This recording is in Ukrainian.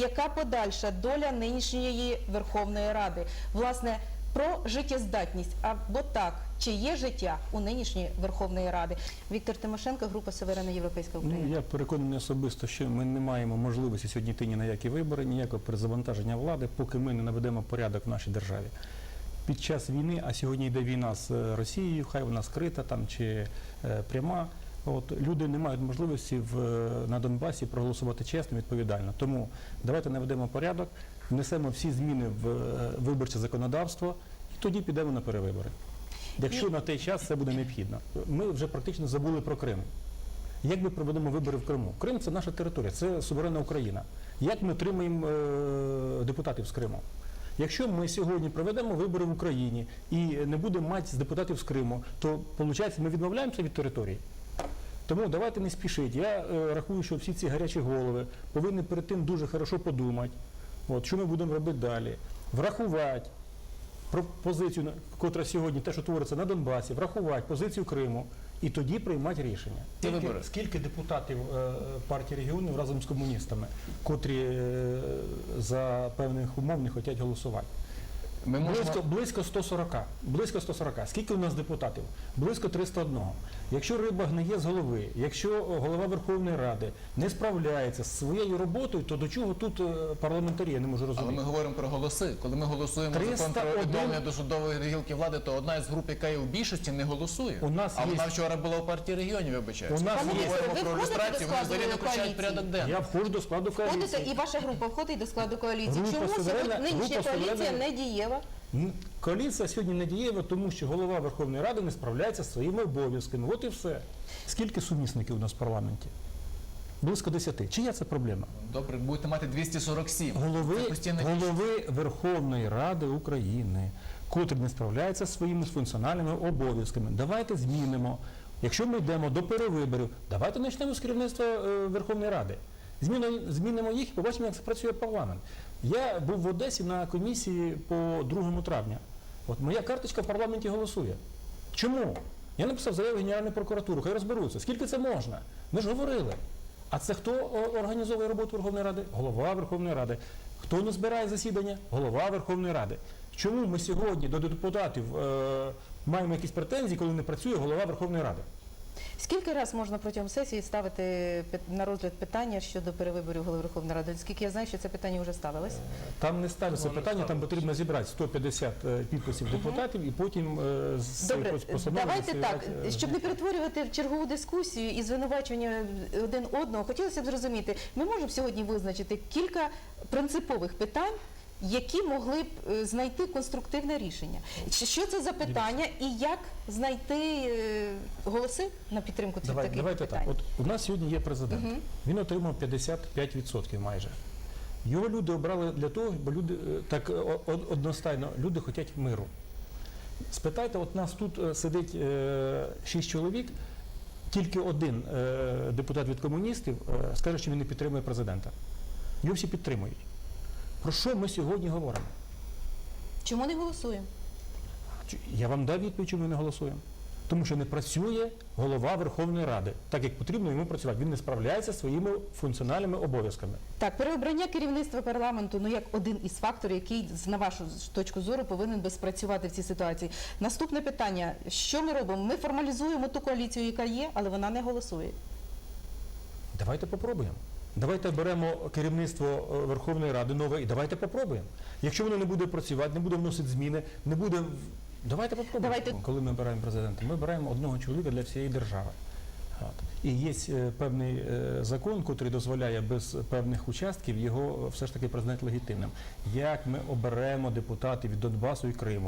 Яка подальша доля нинішньої Верховної Ради? Власне, про життєздатність або так, чи є життя у нинішньої Верховної Ради? Віктор Тимошенко, група Суверенна Європейська Україна. Ну, я переконаний особисто, що ми не маємо можливості сьогодні йти ні на які вибори, ніякого перезавантаження влади, поки ми не наведемо порядок в нашій державі. Під час війни, а сьогодні йде війна з е, Росією, хай вона скрита там чи е, пряма. От люди не мають можливості в, е, на Донбасі проголосувати чесно, відповідально. Тому давайте наведемо порядок, внесемо всі зміни в е, виборче законодавство і тоді підемо на перевибори. Якщо на той час це буде необхідно. Ми вже практично забули про Крим. Як ми проведемо вибори в Криму? Крим це наша територія, це суверенна Україна. Як ми отримаємо е, депутатів з Криму? Якщо ми сьогодні проведемо вибори в Україні і не будемо мати депутатів з Криму, то виходить, ми відмовляємося від території. Тому давайте не спішіть. Я е, рахую, що всі ці гарячі голови повинні перед тим дуже хорошо подумати, от, що ми будемо робити далі, врахувати пропозицію, на- котра сьогодні те, що твориться на Донбасі, врахувати позицію Криму і тоді приймати рішення. Скільки, скільки депутатів е, партії регіонів разом з комуністами, котрі е, за певних умов не хочуть голосувати? Ми можемо Близько, близько 140. Близько 140. Скільки у нас депутатів? Близько 301. Якщо риба гниє з голови, якщо голова Верховної Ради не справляється з своєю роботою, то до чого тут е, парламентарі? Я не можу але розуміти. ми говоримо про голоси. Коли ми голосуємо закон про відновлення до судової гілки влади, то одна із груп, яка є в більшості, не голосує. У нас а є- вона вчора була у партії регіонів, вибачаюсь. У нас Ми є- говоримо Ви про входите люстрацію, вони складу взагалі не включають порядок денний. Я входжу до складу Входите, коаліції. і ваша група входить до складу коаліції. Група Чому сьогодні нинішня коаліція не дієва? Коаліція сьогодні не дієва, тому що голова Верховної Ради не справляється зі своїми обов'язками. От і все. Скільки сумісників у нас в парламенті? Близько 10. Чия це проблема? Добре, будете мати 247. Голови, голови Верховної Ради України, котрі не справляються зі своїми функціональними обов'язками. Давайте змінимо. Якщо ми йдемо до перевиборів, давайте почнемо з керівництва е, Верховної Ради. Змінимо їх і побачимо, як це працює парламент. Я був в Одесі на комісії по 2 травня. От моя карточка в парламенті голосує. Чому? Я написав заяву Генеральну прокуратуру, хай розберуться. Скільки це можна? Ми ж говорили. А це хто організовує роботу Верховної Ради? Голова Верховної Ради. Хто не збирає засідання? Голова Верховної Ради. Чому ми сьогодні до депутатів е, маємо якісь претензії, коли не працює голова Верховної Ради? Скільки раз можна протягом сесії ставити на розгляд питання щодо перевиборів голови Верховної Ради? Оскільки я знаю, що це питання вже ставилось. Там не ставиться питання, там потрібно зібрати 150 е, підписів депутатів і потім е, з Добре, давайте так, е, щоб не перетворювати в чергову дискусію і звинувачення один одного, хотілося б зрозуміти, ми можемо сьогодні визначити кілька принципових питань. Які могли б е, знайти конструктивне рішення? Що це за питання і як знайти е, голоси на підтримку цих Давай, таких давайте питань? так. От у нас сьогодні є президент. Він отримав 55% майже. Його люди обрали для того, бо люди е, так одностайно, люди хочуть миру. Спитайте, от нас тут сидить 6 чоловік, тільки один е, депутат від комуністів е, скаже, що він не підтримує президента. Його всі підтримують. Про що ми сьогодні говоримо? Чому не голосуємо? Я вам дав відповідь, чому ми не голосуємо. Тому що не працює голова Верховної Ради, так як потрібно йому працювати. Він не справляється своїми функціональними обов'язками. Так, переобрання керівництва парламенту ну як один із факторів, який на вашу точку зору повинен би спрацювати в цій ситуації. Наступне питання: що ми робимо? Ми формалізуємо ту коаліцію, яка є, але вона не голосує. Давайте попробуємо. Давайте беремо керівництво е, Верховної Ради нове і давайте попробуємо. Якщо воно не буде працювати, не буде вносити зміни, не буде. Давайте попробуємо. Давайте. Коли ми обираємо президента, ми обираємо одного чоловіка для всієї держави. І є е, певний е, закон, який дозволяє без певних участків його все ж таки признати легітимним. Як ми оберемо депутатів від Донбасу і Криму?